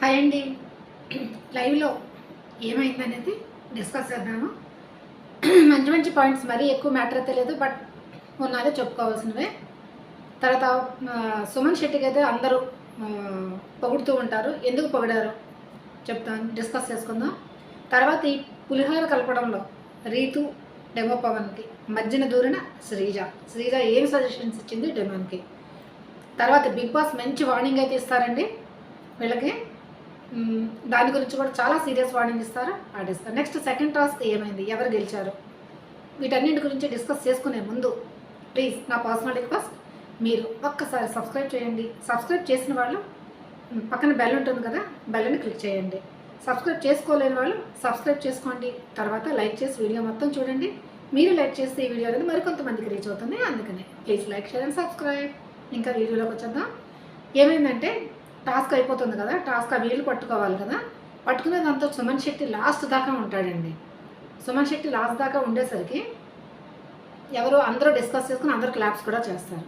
Hi అండి. లైవ్లో ఏమైందనేది discuss చేద్దాము? మంచి మంచి పాయింట్స్ మరీ ఎక్కువ మ్యాటర్ అయితే లేదు బట్ ఉన్నదే చెప్పుకోవాల్సినవే. తర్వాత సుమన్ శెట్టికి అయితే అందరూ పొగుడుతూ ఉంటారు. ఎందుకు పొగిడారు? చెప్తాను డిస్కస్ చేసుకుందాం. తర్వాత ఈ పులిహోర కలపడంలో రీతు డెమో పవన్కి మధ్యన దూరిన శ్రీజ. శ్రీజ ఏం సజెషన్స్ ఇచ్చింది? డెమోన్కి. తర్వాత బిగ్ బాస్ మంచి వార్నింగ్ అయితే ఇస్తారండి వీళ్ళకి. దాని గురించి కూడా చాలా సీరియస్ వార్నింగ్ ఇస్తారు ఆడిస్తారు నెక్స్ట్ సెకండ్ టాస్క్ ఏమైంది? ఎవరు గెలిచారు? వీటన్నింటి గురించి డిస్కస్ చేసుకునే ముందు ప్లీజ్ నా పర్సనల్ రిక్వెస్ట్ మీరు ఒక్కసారి సబ్స్క్రైబ్ చేయండి. సబ్స్క్రైబ్ చేసిన వాళ్ళు పక్కన బెల్ ఉంటుంది కదా బెల్ని క్లిక్ చేయండి. సబ్స్క్రైబ్ చేసుకోలేని వాళ్ళు సబ్స్క్రైబ్ చేసుకోండి. తర్వాత లైక్ చేసి వీడియో మొత్తం చూడండి. మీరు లైక్ చేస్తే ఈ వీడియో అనేది మరికొంతమందికి రీచ్ అవుతుంది. అందుకనే please like share and subscribe ఇంకా వీడియోలోకి వచ్చేద్దాం. ఏమైందంటే టాస్క్ అయిపోతుంది కదా టాస్క్ ఆ వీలు పట్టుకోవాలి కదా. పట్టుకునే దాంతో సుమన్ శెట్టి లాస్ట్ దాకా ఉంటాడండి. సుమన్ శెట్టి లాస్ట్ దాకా ఉండేసరికి ఎవరు అందరూ డిస్కస్ చేసుకుని అందరూ క్లాప్స్ కూడా చేస్తారు.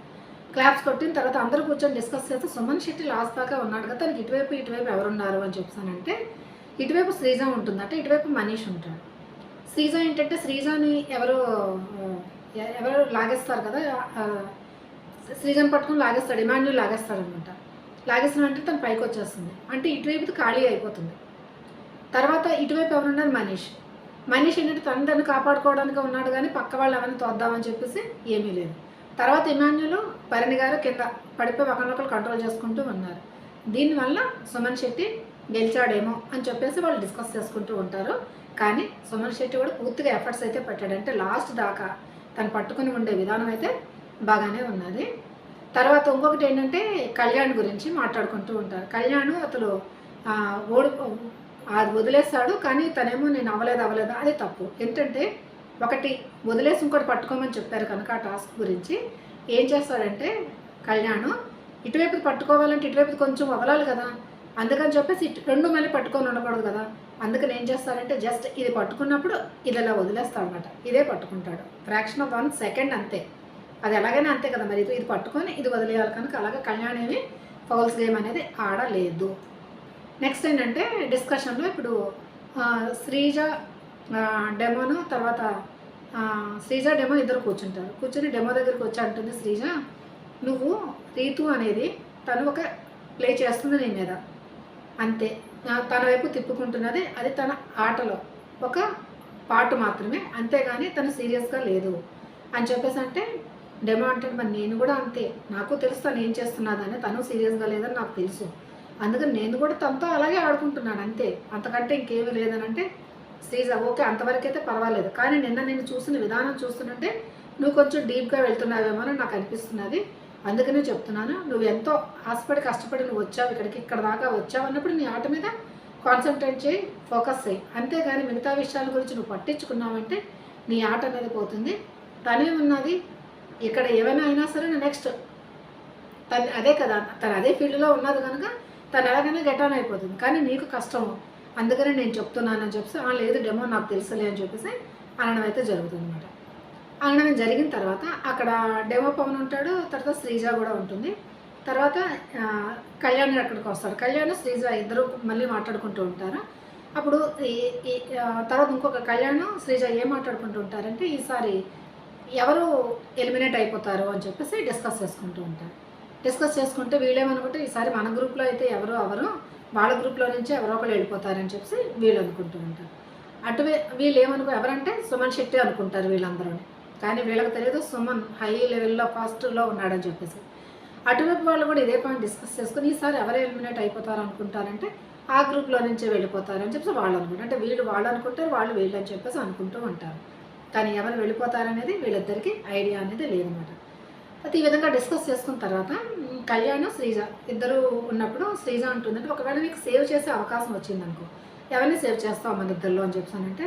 క్లాప్స్ కొట్టిన తర్వాత అందరూ కూర్చొని డిస్కస్ చేస్తే సుమన్ శెట్టి లాస్ట్ దాకా ఉన్నాడు కదా తనకి ఇటువైపు ఇటువైపు ఎవరున్నారు అని చెప్తానంటే ఇటువైపు శ్రీజ ఉంటుందంటే ఇటువైపు మనీష్ ఉంటాడు. శ్రీజ ఏంటంటే శ్రీజని ఎవరు ఎవరు లాగేస్తారు కదా ఆ, శ్రీజని పట్టుకుని లాగేస్తాడు ఇమాన్యుల్ లాగేస్తాడు అనమాట లాగేస్తాడంటే తను పైకి వచ్చేస్తుంది. అంటే ఇటువైపు ఖాళీ అయిపోతుంది. తర్వాత ఇటువైపు ఎవరున్నారు మనీష్. మనీష్ ఏంటంటే తను తను కాపాడుకోవడానికి ఉన్నాడు కానీ పక్క వాళ్ళు ఎవరిని తోద్దామని చెప్పేసి ఏమీ లేదు. తర్వాత ఇమాన్యులు భరణి గారు కింద పడిపోయి ఒకరినొకరు కంట్రోల్ చేసుకుంటూ ఉన్నారు. దీనివల్ల సుమన్ శెట్టి గెలిచాడేమో అని చెప్పేసి వాళ్ళు డిస్కస్ చేసుకుంటూ ఉంటారు. కానీ సుమన్ శెట్టి కూడా పూర్తిగా ఎఫర్ట్స్ అయితే పెట్టాడు. అంటే లాస్ట్ దాకా తను పట్టుకుని ఉండే విధానం అయితే బాగానే ఉన్నది. తర్వాత ఇంకొకటి ఏంటంటే కళ్యాణ్ గురించి మాట్లాడుకుంటూ ఉంటారు. కళ్యాణ్ అతను ఓడి అది వదిలేస్తాడు కానీ తనేమో నేను అవ్వలేదు అవ్వలేదు అది తప్పు. ఏంటంటే ఒకటి వదిలేసి ఇంకోటి పట్టుకోమని చెప్పారు కనుక ఆ టాస్క్ గురించి. ఏం చేస్తాడంటే కళ్యాణ్ ఇటువైపు పట్టుకోవాలంటే ఇటువైపు కొంచెం వదలాలి కదా. అందుకని చెప్పేసి ఇటు రెండు మళ్ళీ పట్టుకొని ఉండకూడదు కదా. అందుకని ఏం చేస్తాడంటే జస్ట్ ఇది పట్టుకున్నప్పుడు ఇది ఇలా వదిలేస్తాడు అనమాట ఇదే పట్టుకుంటాడు. ఫ్రాక్షన్ ఆఫ్ వన్ సెకండ్ అంతే. అది ఎలాగైనా అంతే కదా మరి. ఇది ఇది పట్టుకొని ఇది వదిలేయాలి కనుక అలాగే కళ్యాణ్ ఏమి ఫౌల్స్ గేమ్ అనేది ఆడలేదు. నెక్స్ట్ ఏంటంటే డిస్కషన్లో ఇప్పుడు శ్రీజ డెమోను తర్వాత శ్రీజ డెమో ఇద్దరు కూర్చుంటారు. కూర్చొని డెమో దగ్గరికి వచ్చి అంటుంది శ్రీజ నువ్వు రీతు అనేది తను ఒక ప్లే చేస్తుంది నీ మీద. అంతే. తన వైపు తిప్పుకుంటున్నది అది తన ఆటలో ఒక పాటు మాత్రమే. అంతేగాని తను సీరియస్గా లేదు. అని చెప్పేసి అంటే డెమో అంటే మరి నేను కూడా అంతే. నాకు తెలుసు తను ఏం చేస్తున్నాదని తను సీరియస్గా లేదని నాకు తెలుసు. అందుకని నేను కూడా తనతో అలాగే ఆడుకుంటున్నాను అంతే. అంతకంటే ఇంకేమీ లేదని అంటే శ్రీజ ఓకే అంతవరకు అయితే పర్వాలేదు. కానీ నిన్న నేను చూసిన విధానం చూస్తుంటే నువ్వు కొంచెం డీప్గా వెళ్తున్నావేమో అని నాకు అనిపిస్తున్నది అందుకనే చెప్తున్నాను. నువ్వు ఎంతో ఆశపడి కష్టపడి నువ్వు వచ్చావు ఇక్కడికి ఇక్కడ దాకా వచ్చావు అన్నప్పుడు నీ ఆట మీద కాన్సన్ట్రేట్ చేయి ఫోకస్ చేయి. అంతేగాని మిగతా విషయాల గురించి నువ్వు పట్టించుకున్నావంటే నీ ఆట అనేది పోతుంది. తనే ఉన్నది ఇక్కడ ఏమైనా అయినా సరే నెక్స్ట్ తను అదే కదా తను అదే ఫీల్డ్లో ఉన్నది కనుక తను ఎలాగైనా గెట్ ఆన్ అయిపోతుంది. కానీ నీకు కష్టము. అందుకనే నేను చెప్తున్నానని చెప్పేసి "ఆ, లేదు డెమో నాకు తెలుసులే అని చెప్పేసి అనడం అయితే జరుగుతుంది అనమాట అనడం జరిగిన తర్వాత అక్కడ డెమో పవన్ ఉంటాడు తర్వాత శ్రీజ కూడా ఉంటుంది. తర్వాత కళ్యాణ్ అక్కడికి వస్తాడు. కళ్యాణ్ శ్రీజ ఇద్దరు మళ్ళీ మాట్లాడుకుంటూ ఉంటారు. అప్పుడు ఈ- తర్వాత ఇంకొక కళ్యాణ్ శ్రీజ ఏం మాట్లాడుకుంటూ ఉంటారంటే ఈసారి ఎవరు ఎలిమినేట్ అయిపోతారు అని చెప్పేసి డిస్కస్ చేసుకుంటూ ఉంటారు. డిస్కస్ చేసుకుంటే వీళ్ళేమనుకుంటే ఈసారి మన గ్రూప్లో అయితే ఎవరు అవరు వాళ్ళ గ్రూప్లో నుంచి ఎవరో ఒకరు వెళ్ళిపోతారని చెప్పేసి వీళ్ళు అనుకుంటూ ఉంటారు. అటు వీళ్ళు ఏమనుకో ఎవరంటే సుమన్ శెట్టి అనుకుంటారు వీళ్ళందరూ. కానీ వీళ్ళకి తెలియదు సుమన్ హై లెవెల్లో ఫాస్ట్లో ఉన్నాడని చెప్పేసి. అటువైపు వాళ్ళు కూడా ఇదే పాయింట్ డిస్కస్ చేసుకుని ఈసారి ఎవరు ఎలిమినేట్ అయిపోతారు అనుకుంటారంటే ఆ గ్రూప్లో నుంచే వెళ్ళిపోతారని చెప్పేసి వాళ్ళు అనుకుంటారు. అంటే వీళ్ళు వాళ్ళు అనుకుంటారు వాళ్ళు వీళ్ళు అని చెప్పేసి అనుకుంటూ ఉంటారు. కానీ ఎవరు వెళ్ళిపోతారనేది వీళ్ళిద్దరికీ ఐడియా అనేది లేదన్నమాట అయితే ఈ విధంగా డిస్కస్ చేసుకున్న తర్వాత కళ్యాణ్ శ్రీజ ఇద్దరు ఉన్నప్పుడు శ్రీజ ఉంటుందంటే ఒకవేళ మీకు సేవ్ చేసే అవకాశం వచ్చిందనుకో ఎవరిని సేవ్ చేస్తావు మన ఇద్దరిలో? అని చెప్పానంటే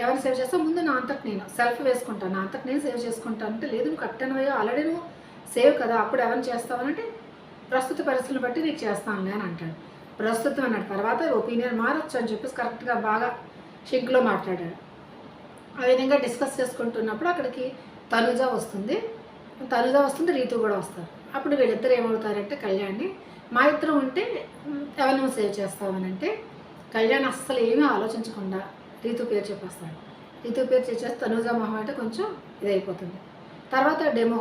ఎవరిని సేవ్ చేస్తావు? ముందు నా అంతకు నేను సెల్ఫ్ వేసుకుంటాను నా అంతకు నేను సేవ్ చేసుకుంటాను అంటే లేదు నువ్వు కట్టనవయ్యో ఆల్రెడీ నువ్వు సేవ్ కదా అప్పుడు ఎవరిని చేస్తావనంటే ప్రస్తుత పరిస్థితులను బట్టి నీకు చేస్తానులే అని అంటాడు. ప్రస్తుతం అన్నాడు. తర్వాత ఒపీనియన్ మారచ్చు అని చెప్పేసి కరెక్ట్గా బాగా షింక్లో మాట్లాడాడు ఆ విధంగా డిస్కస్ చేసుకుంటున్నప్పుడు అక్కడికి తనుజ వస్తుంది. తనుజ వస్తుంది రీతు కూడా వస్తారు. అప్పుడు వీళ్ళిద్దరు ఏమవుతారంటే కళ్యాణ్ని మా ఇద్దరు ఉంటే మ్, ఎవరిని సేవ్ చేస్తామని అంటే కళ్యాణ్ అస్సలు ఏమీ ఆలోచించకుండా రీతు పేరు చెప్పేస్తాడు. రీతు పేరు చేసేస్తే తనుజ మొహం అంటే కొంచెం ఇదైపోతుంది. తర్వాత డెమో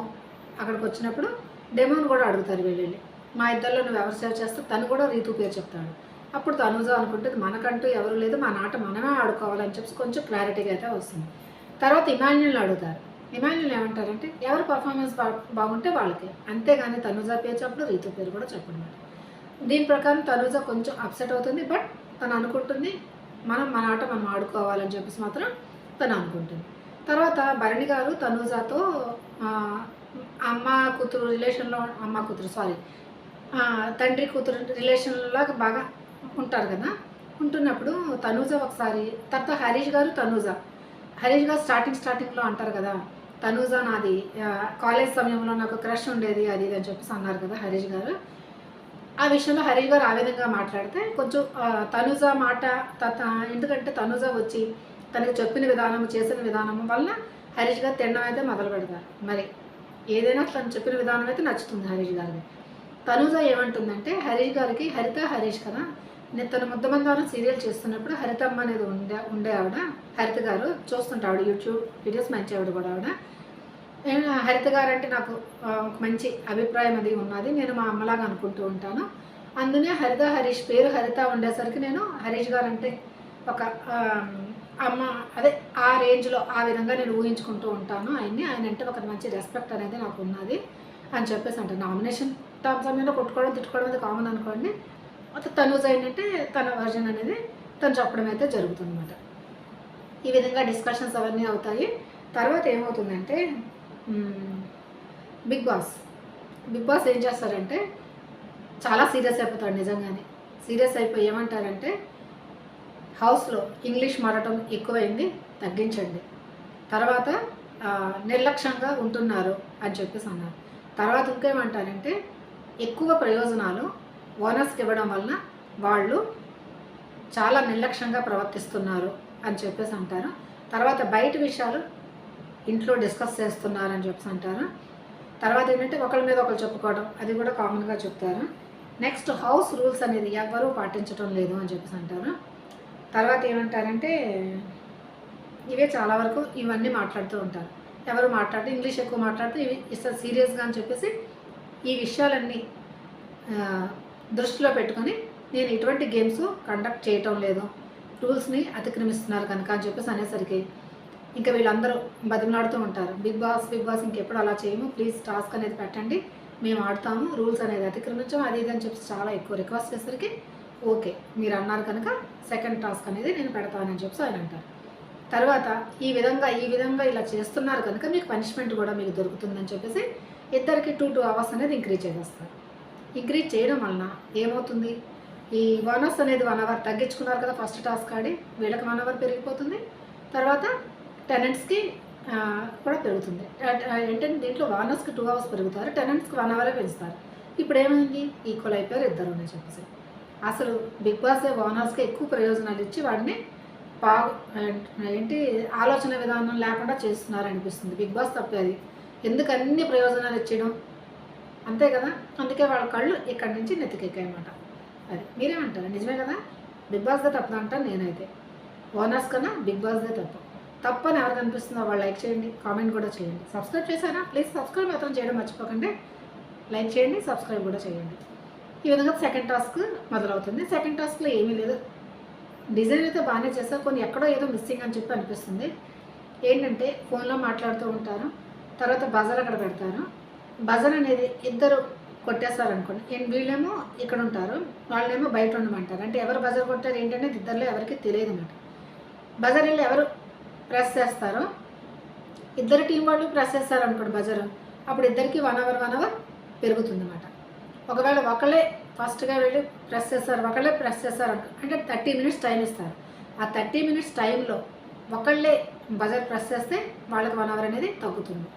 అక్కడికి వచ్చినప్పుడు డెమోని కూడా అడుగుతారు వీళ్ళు మా ఇద్దరిలో నువ్వు ఎవరు సేవ్ చేస్తే తను కూడా రీతు పేరు చెప్తాడు. అప్పుడు తనుజ అనుకుంటుంది మనకంటూ ఎవరు లేదు మన ఆట మనమే ఆడుకోవాలని చెప్పి కొంచెం క్లారిటీగా అయితే వస్తుంది. తర్వాత ఇమాన్యుల్ని అడుగుతారు. ఇమాన్యుల్ ఏమంటారంటే ఎవరు పర్ఫార్మెన్స్ బా బాగుంటే వాళ్ళకి. అంతేగాని తనుజ పేరు చెప్పడం రీతు పేరు కూడా చెప్పడం దీని ప్రకారం తనుజ కొంచెం అప్సెట్ అవుతుంది బట్ తను అనుకుంటుంది మనం మన ఆట మనం ఆడుకోవాలని చెప్పేసి మాత్రం తను అనుకుంటుంది. తర్వాత భరణి గారు తనుజాతో అమ్మ కూతురు రిలేషన్లో అమ్మ కూతురు సారీ తండ్రి కూతురు రిలేషన్లాగా బాగా ఉంటారు కదా? ఉంటున్నప్పుడు తనూజ ఒకసారి తర్వాత హరీష్ గారు తనూజ. హరీష్ గారు స్టార్టింగ్ స్టార్టింగ్లో అంటారు కదా తనూజ నాది కాలేజ్ సమయంలో నాకు క్రష్ ఉండేది అది ఇది అని చెప్పేసి అన్నారు కదా హరీష్ గారు. ఆ విషయంలో హరీష్ గారు ఆ విధంగా మాట్లాడితే కొంచెం ఆ, తనూజ మాట తత ఎందుకంటే తనూజ వచ్చి తనకు చెప్పిన విధానం చేసిన విధానం వల్ల హరీష్ గారు తినడం అయితే మొదలు పెడతారు. మరి ఏదైనా తను చెప్పిన విధానం అయితే నచ్చుతుంది హరీష్ గారికి తనూజ ఏమంటుందంటే హరీష్ గారికి హరిత హరీష్ కదా నేను తన ముద్దబందారం సీరియల్ చేస్తున్నప్పుడు హరితమ్మ అనేది ఉండే ఉండే ఆవిడ. హరిత గారు చూస్తుంటా ఆవిడ యూట్యూబ్ వీడియోస్ మంచి ఆవిడ కూడా ఆవిడ. నేను హరిత గారు అంటే నాకు ఒక మంచి అభిప్రాయం అది ఉన్నది. నేను మా అమ్మలాగా అనుకుంటూ ఉంటాను. అందునే హరిత హరీష్ పేరు హరిత ఉండేసరికి నేను హరీష్ గారు అంటే ఒక అమ్మ అదే ఆ రేంజ్లో ఆ విధంగా నేను ఊహించుకుంటూ ఉంటాను. ఆయన్ని ఆయన అంటే ఒక మంచి రెస్పెక్ట్ అనేది నాకు ఉన్నది అని చెప్పేసి అంటే నామినేషన్ టైం సమయంలో కొట్టుకోవడం తిట్టుకోవడం అది కామన్ అనుకోండి. తనూజ్ ఏంటంటే తన వర్జన్ అనేది తను చెప్పడం అయితే జరుగుతుందన్నమాట. ఈ విధంగా డిస్కషన్స్ అవన్నీ అవుతాయి. తర్వాత ఏమవుతుందంటే బిగ్ బాస్. బిగ్ బాస్ ఏం చేస్తారంటే చాలా సీరియస్ అయిపోతాడు నిజంగానే. సీరియస్ అయిపోయి ఏమంటారంటే హౌస్లో ఇంగ్లీష్ మారటం ఎక్కువైంది తగ్గించండి. తర్వాత నిర్లక్ష్యంగా ఉంటున్నారు అని చెప్పేసి అన్నారు. తర్వాత ఇంకేమంటారంటే ఎక్కువ ప్రయోజనాలు ఓనర్స్కి ఇవ్వడం వలన వాళ్ళు చాలా నిర్లక్ష్యంగా ప్రవర్తిస్తున్నారు అని చెప్పేసి అంటారు. తర్వాత బయట విషయాలు ఇంట్లో డిస్కస్ చేస్తున్నారు అని చెప్పేసి అంటారు. తర్వాత ఏంటంటే ఒకరి మీద ఒకరు చెప్పుకోవడం అది కూడా కామన్గా చెప్తారు. నెక్స్ట్ హౌస్ రూల్స్ అనేది ఎవ్వరూ పాటించడం లేదు అని చెప్పేసి అంటారు. తర్వాత ఏమంటారంటే ఇవే చాలా వరకు ఇవన్నీ మాట్లాడుతూ ఉంటారు. ఎవరు మాట్లాడితే ఇంగ్లీష్ ఎక్కువ మాట్లాడితే ఇవి ఇస్తారు సీరియస్గా అని చెప్పేసి ఈ విషయాలన్నీ దృష్టిలో పెట్టుకొని నేను ఇటువంటి గేమ్స్ కండక్ట్ చేయటం లేదు. రూల్స్ని అతిక్రమిస్తున్నారు కనుక అని చెప్పేసి అనేసరికి ఇంకా వీళ్ళందరూ బతిమలాడుతూ ఉంటారు. బిగ్ బాస్ బిగ్ బాస్ ఇంకెప్పుడు అలా చేయము. ప్లీజ్ టాస్క్ అనేది పెట్టండి. మేము ఆడతాము. రూల్స్ అనేది అతిక్రమించాము. అది ఇది అని చెప్పి చాలా ఎక్కువ రిక్వెస్ట్ చేసరికి ఓకే మీరు అన్నారు కనుక సెకండ్ టాస్క్ అనేది నేను పెడతానని చెప్పి ఆయన అంటారు. తర్వాత ఈ విధంగా ఈ విధంగా ఇలా చేస్తున్నారు కనుక మీకు పనిష్మెంట్ కూడా మీకు దొరుకుతుందని చెప్పేసి ఇద్దరికి టూ టూ అవర్స్ అనేది ఇంక్రీజ్ చేసేస్తారు. ఇంక్రీజ్ చేయడం వలన ఏమవుతుంది? ఈ బోనస్ అనేది వన్ అవర్ తగ్గించుకున్నారు కదా ఫస్ట్ టాస్క్ ఆడి వీళ్ళకి వన్ అవర్ పెరిగిపోతుంది. తర్వాత టెనెంట్స్కి కూడా పెరుగుతుంది. ఏంటంటే దీంట్లో వానర్స్కి టూ అవర్స్ పెరుగుతారు టెనెంట్స్కి వన్ అవరే పెంచుతారు. ఇప్పుడు ఏమైంది? ఈక్వల్ అయిపోయారు ఇద్దరు అని చెప్పేసి. అసలు బిగ్ బాస్ ఓనర్స్కి ఎక్కువ ప్రయోజనాలు ఇచ్చి వాడిని బాగు ఏంటి ఆలోచన విధానం లేకుండా చేస్తున్నారు అనిపిస్తుంది. బిగ్ బాస్ తప్పేది ఎందుకు అన్ని ప్రయోజనాలు ఇచ్చడం అంతే కదా? అందుకే వాళ్ళ కళ్ళు ఇక్కడి నుంచి నెత్తికెక్కాయమాట అది. మీరేమంటారు? నిజమే కదా? బిగ్ బాస్దే తప్పు అంటాను నేనైతే. ఓనర్స్ కన్నా బిగ్ బాస్దే తప్పు. తప్పని ఎవరికి అనిపిస్తుందో వాళ్ళు లైక్ చేయండి కామెంట్ కూడా చేయండి. సబ్స్క్రైబ్ చేశారా? ప్లీజ్ సబ్స్క్రైబ్ మాత్రం చేయడం మర్చిపోకండి. లైక్ చేయండి సబ్స్క్రైబ్ కూడా చేయండి. ఈ విధంగా సెకండ్ టాస్క్ మొదలవుతుంది. సెకండ్ టాస్క్లో ఏమీ లేదు. డిజైన్ అయితే బాగానే చేస్తారు కొన్ని ఎక్కడో ఏదో మిస్సింగ్ అని చెప్పి అనిపిస్తుంది. ఏంటంటే ఫోన్లో మాట్లాడుతూ ఉంటారు. తర్వాత బజార్ అక్కడ పెడతారు. బజర్ అనేది ఇద్దరు కొట్టేస్తారు అనుకోండి వీళ్ళేమో ఇక్కడ ఉంటారు వాళ్ళేమో బయట ఉండమంటారు. అంటే ఎవరు బజర్ కొట్టారు ఏంటంటే ఇద్దరిలో ఎవరికి తెలియదు అన్నమాట బజర్ వెళ్ళి ఎవరు ప్రెస్ చేస్తారో ఇద్దరు టీం వాళ్ళు ప్రెస్ చేస్తారు అనుకోండి బజర్ అప్పుడు ఇద్దరికి వన్ అవర్ వన్ అవర్ పెరుగుతుంది అనమాట ఒకవేళ ఒకళ్ళే ఫస్ట్గా వెళ్ళి ప్రెస్ చేస్తారు ఒకళ్ళే ప్రెస్ చేస్తారు అనుకో అంటే థర్టీ మినిట్స్ టైం ఇస్తారు. ఆ థర్టీ మినిట్స్ టైంలో ఒకళ్ళే బజర్ ప్రెస్ చేస్తే వాళ్ళకి వన్ అవర్ అనేది తగ్గుతుంది.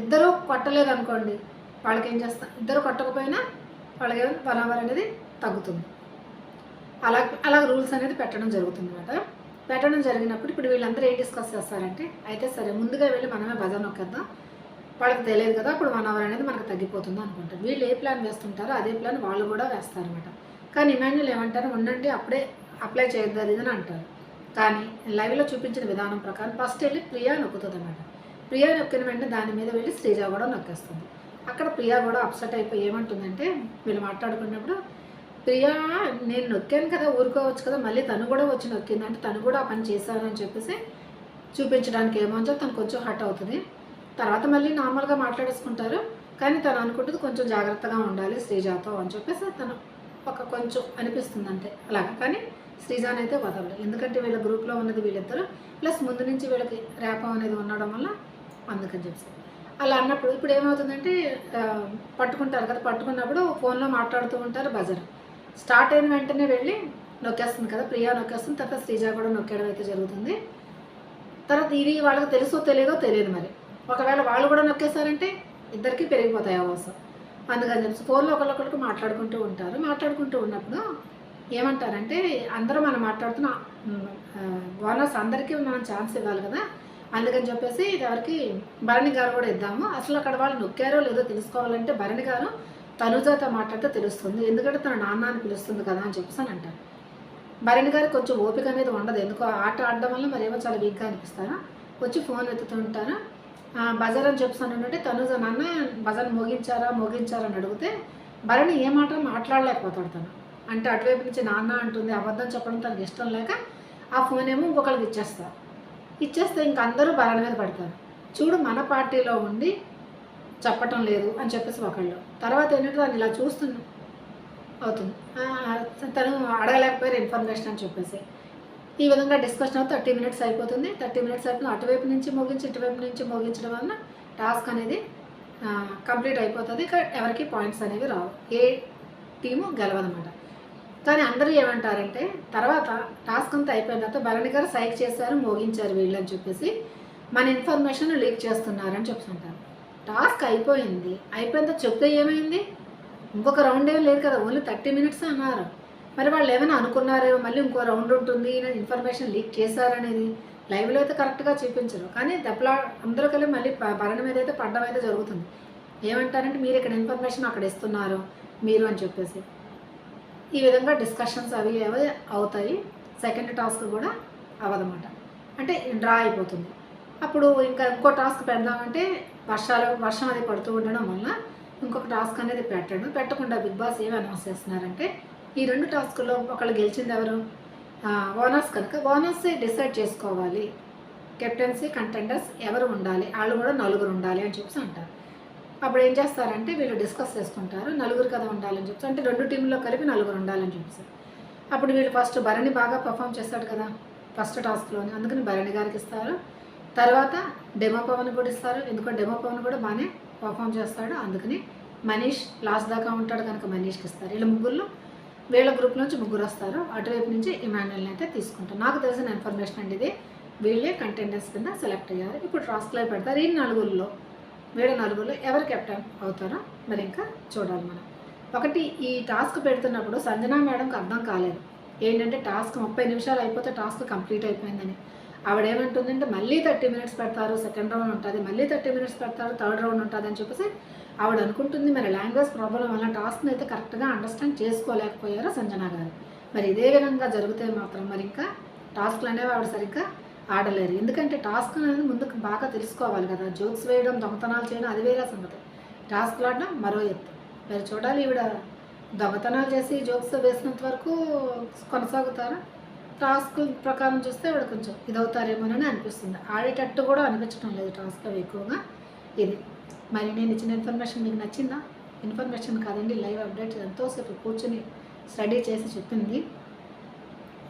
ఇద్దరు కొట్టలేదు అనుకోండి వాళ్ళకి ఏం చేస్తా ఇద్దరు కొట్టకపోయినా వాళ్ళకి వన్ అవర్ అనేది తగ్గుతుంది. అలా అలా రూల్స్ అనేది పెట్టడం జరుగుతుంది అనమాట పెట్టడం జరిగినప్పుడు ఇప్పుడు వీళ్ళందరూ ఏం డిస్కస్ చేస్తారంటే అయితే సరే ముందుగా వెళ్ళి మనమే బజార్ నొక్కేద్దాం. వాళ్ళకి తెలియదు కదా అప్పుడు వన్ అవర్ అనేది మనకు తగ్గిపోతుంది అనుకుంటారు. వీళ్ళు ఏ ప్లాన్ వేస్తుంటారో అదే ప్లాన్ వాళ్ళు కూడా వేస్తారనమాట కానీ ఇమాన్యుల్ ఏమంటారు ఉండండి అప్పుడే అప్లై చేయొద్దు అని అంటారు. కానీ లైవ్లో చూపించిన విధానం ప్రకారం ఫస్ట్ వెళ్ళి ప్రియా నొక్కుతుంది అనమాట ప్రియా నొక్కిన వెంటనే దాని మీద వెళ్ళి శ్రీజ కూడా నొక్కేస్తుంది. అక్కడ ప్రియా కూడా అప్సెట్ అయిపోయి ఏమంటుందంటే వీళ్ళు మాట్లాడుకున్నప్పుడు ప్రియా నేను నొక్కాను కదా ఊరుకోవచ్చు కదా మళ్ళీ తను కూడా వచ్చి నొక్కింది అంటే తను కూడా ఆ పని చేశానని చెప్పేసి చూపించడానికి ఏమో అని చెప్పి తను కొంచెం హర్ట్ అవుతుంది. తర్వాత మళ్ళీ నార్మల్గా మాట్లాడేసుకుంటారు. కానీ తను అనుకుంటుంది కొంచెం జాగ్రత్తగా ఉండాలి శ్రీజాతో అని చెప్పేసి తను ఒక కొంచెం అనిపిస్తుంది అంతే అలాగా. కానీ శ్రీజాన్ అయితే వదలదు ఎందుకంటే వీళ్ళ గ్రూప్లో ఉన్నది వీళ్ళిద్దరు. ప్లస్ ముందు నుంచి వీళ్ళకి రేపం అనేది ఉండడం వల్ల అందుకని చెప్పి అలా అన్నప్పుడు ఇప్పుడు ఏమవుతుందంటే పట్టుకుంటారు కదా పట్టుకున్నప్పుడు ఫోన్లో మాట్లాడుతూ ఉంటారు బజర్. స్టార్ట్ అయిన వెంటనే వెళ్ళి నొక్కేస్తుంది కదా ప్రియా నొక్కేస్తుంది తర్వాత శ్రీజ కూడా నొక్కేయడం అయితే జరుగుతుంది. తర్వాత ఇది వాళ్ళకి తెలుసో తెలియదో తెలియదు మరి. ఒకవేళ వాళ్ళు కూడా నొక్కేశారంటే ఇద్దరికి పెరిగిపోతాయి అవసరం అందుకని చెప్పి ఫోన్లో ఒకరికొకరికి మాట్లాడుకుంటూ ఉంటారు. మాట్లాడుకుంటూ ఉన్నప్పుడు ఏమంటారంటే అందరూ మనం మాట్లాడుతున్న. ఓనర్స్ అందరికీ మనం ఛాన్స్ ఇవ్వాలి కదా. అందుకని చెప్పేసి ఎవరికి భరణి గారు కూడా ఇద్దాము. అసలు అక్కడ వాళ్ళు నొక్కారో లేదో తెలుసుకోవాలంటే భరణి గారు తనుజాతో మాట్లాడితే తెలుస్తుంది. ఎందుకంటే తన నాన్న అని పిలుస్తుంది కదా అని చెప్పేసి అని అంటారు. భరణి గారికి కొంచెం ఓపిక అనేది ఉండదు. ఎందుకో ఆట ఆడడం వల్ల మరేమో చాలా వీక్గా అనిపిస్తారా. వచ్చి ఫోన్ ఎత్తుతుంటాను బజార్ అని చెప్తానంటే తనుజ నాన్న బజార్ మోగించారా మోగించారా అని అడిగితే భరణి ఏ మాట మాట్లాడలేకపోతాడు తను. అంటే అటువైపు నుంచి నాన్న అంటుంది అబద్ధం చెప్పడం తనకి ఇష్టం లేక ఆ ఫోన్ ఏమో ఇంకొకరికి ఇచ్చేస్తారు. ఇచ్చేస్తే ఇంక అందరూ భరణి మీద పడతారు. చూడు మన పార్టీలో ఉండి చెప్పటం లేదు అని చెప్పేసి ఒకళ్ళు. తర్వాత ఏంటంటే దాన్ని ఇలా చూస్తున్నాం అవుతుంది. తను అడగలేకపోయారు ఇన్ఫర్మేషన్ అని చెప్పేసి. ఈ విధంగా డిస్కషన్ అవుతుంది థర్టీ మినిట్స్ అయిపోతుంది. థర్టీ మినిట్స్ అయిపోతుంది. అటువైపు నుంచి ముగించి ఇటువైపు నుంచి ముగించడం వలన టాస్క్ అనేది కంప్లీట్ అయిపోతుంది. ఇక ఎవరికి పాయింట్స్ అనేవి రావు. ఏ టీము గెలవదన్నమాట. కానీ అందరూ ఏమంటారంటే తర్వాత టాస్క్ అంతా అయిపోయిన తర్వాత భరణి గారు సైక్ చేశారు మోగించారు వీళ్ళు అని చెప్పేసి మన ఇన్ఫర్మేషన్ లీక్ చేస్తున్నారని చెప్తుంటారు. టాస్క్ అయిపోయింది. అయిపోయిన తర్వాత చెప్తే ఏమైంది? ఇంకొక రౌండ్ ఏం లేదు కదా ఓన్లీ థర్టీ మినిట్స్ అన్నారు. మరి వాళ్ళు ఏమైనా అనుకున్నారేమో మళ్ళీ ఇంకో రౌండ్ ఉంటుంది ఇన్ఫర్మేషన్ లీక్ చేశారనేది లైవ్లో అయితే కరెక్ట్గా చూపించరు. కానీ దెబ్బలా అందరూ కలిసి మళ్ళీ ప- భరణి మీద అయితే పడ్డం అయితే జరుగుతుంది. ఏమంటారంటే మీరు ఇక్కడ ఇన్ఫర్మేషన్ అక్కడ ఇస్తున్నారు మీరు అని చెప్పేసి. ఈ విధంగా డిస్కషన్స్ అవి అవి అవుతాయి. సెకండ్ టాస్క్ కూడా అవదన్నమాట. అంటే డ్రా అయిపోతుంది. అప్పుడు ఇంకా ఇంకో టాస్క్ పెడదామంటే వర్షాలు వర్షం అది పడుతూ ఉండడం వల్ల ఇంకొక టాస్క్ అనేది పెట్టడం. పెట్టకుండా బిగ్ బాస్ ఏమి అనౌన్స్ చేస్తున్నారంటే ఈ రెండు టాస్కుల్లో ఒకళ్ళు గెలిచింది ఎవరు? ఓనర్స్ కనుక. ఓనర్స్ డిసైడ్ చేసుకోవాలి. కెప్టెన్సీ కంటెండర్స్ ఎవరు ఉండాలి? వాళ్ళు కూడా నలుగురు ఉండాలి అని చెప్పేసి అంటారు. అప్పుడు ఏం చేస్తారంటే వీళ్ళు డిస్కస్ చేసుకుంటారు. నలుగురు కదా ఉండాలని చెప్పి. అంటే రెండు టీంలో కలిపి నలుగురు ఉండాలని చెప్పేసి అప్పుడు వీళ్ళు ఫస్ట్ భరణి బాగా పర్ఫామ్ చేస్తాడు కదా ఫస్ట్ టాస్క్లోని అందుకని భరణి గారికి ఇస్తారు. తర్వాత డెమో పవన్ కూడా ఇస్తారు. ఎందుకంటే డెమో పవన్ కూడా బాగానే పర్ఫామ్ చేస్తాడు. అందుకని మనీష్ లాస్ట్ దాకా ఉంటాడు కనుక మనీష్కి ఇస్తారు. వీళ్ళ ముగ్గురులో వీళ్ళ గ్రూప్ నుంచి ముగ్గురు వస్తారు. అటువైపు నుంచి ఇమాన్యుల్ని అయితే తీసుకుంటారు. నాకు తెలిసిన ఇన్ఫర్మేషన్ అండి ఇది. వీళ్ళే కంటెండర్స్ కింద సెలెక్ట్ అయ్యారు. ఇప్పుడు టాస్క్లో పెడతారు. ఈ నలుగురిలో వీళ్ళ నలుగురులో ఎవరు కెప్టెన్ అవుతారో మరి ఇంకా చూడాలి మనం. ఒకటి ఈ టాస్క్ పెడుతున్నప్పుడు సంజనా మేడంకి అర్థం కాలేదు. ఏంటంటే టాస్క్ ముప్పై నిమిషాలు అయిపోతే టాస్క్ కంప్లీట్ అయిపోయిందని. ఆవిడ ఏమంటుందంటే మళ్ళీ థర్టీ మినిట్స్ పెడతారు సెకండ్ రౌండ్ ఉంటుంది మళ్ళీ థర్టీ మినిట్స్ పెడతారు థర్డ్ రౌండ్ ఉంటుంది అని చెప్పేసి ఆవిడ అనుకుంటుంది మరి లాంగ్వేజ్ ప్రాబ్లం వల్ల టాస్క్ని అయితే కరెక్ట్గా అండర్స్టాండ్ చేసుకోలేకపోయారు సంజనా గారు? మరి ఇదే విధంగా జరిగితే మాత్రం మరి ఇంకా టాస్క్లు అనేవి ఆవిడ సరిగ్గా ఆడలేరు. ఎందుకంటే టాస్క్ అనేది ముందుకు బాగా తెలుసుకోవాలి కదా. జోక్స్ వేయడం దొంగతనాలు చేయడం అది వేరే సంగతి. టాస్క్లు ఆడడం మరో ఎత్తు. మరి చూడాలి ఈవిడ దొంగతనాలు చేసి జోక్స్ వేసినంత వరకు కొనసాగుతారా? టాస్క్ ప్రకారం చూస్తే ఆవిడ కొంచెం ఇదవుతారేమోనని అనిపిస్తుంది. ఆడేటట్టు కూడా అనిపించడం లేదు టాస్క్ ఎక్కువగా. ఇది. మరి నేను ఇచ్చిన ఇన్ఫర్మేషన్ మీకు నచ్చిందా? ఇన్ఫర్మేషన్ కాదండి లైవ్ అప్డేట్ ఎంతోసేపు కూర్చొని స్టడీ చేసి చెప్పింది.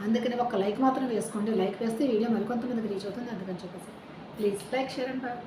అందుకని ఒక లైక్ మాత్రం వేసుకోండి. లైక్ వేస్తే వీడియో మరికొంతమందికి రీచ్ అవుతుంది. అందుకని చెప్పేసి. Please like share and bye.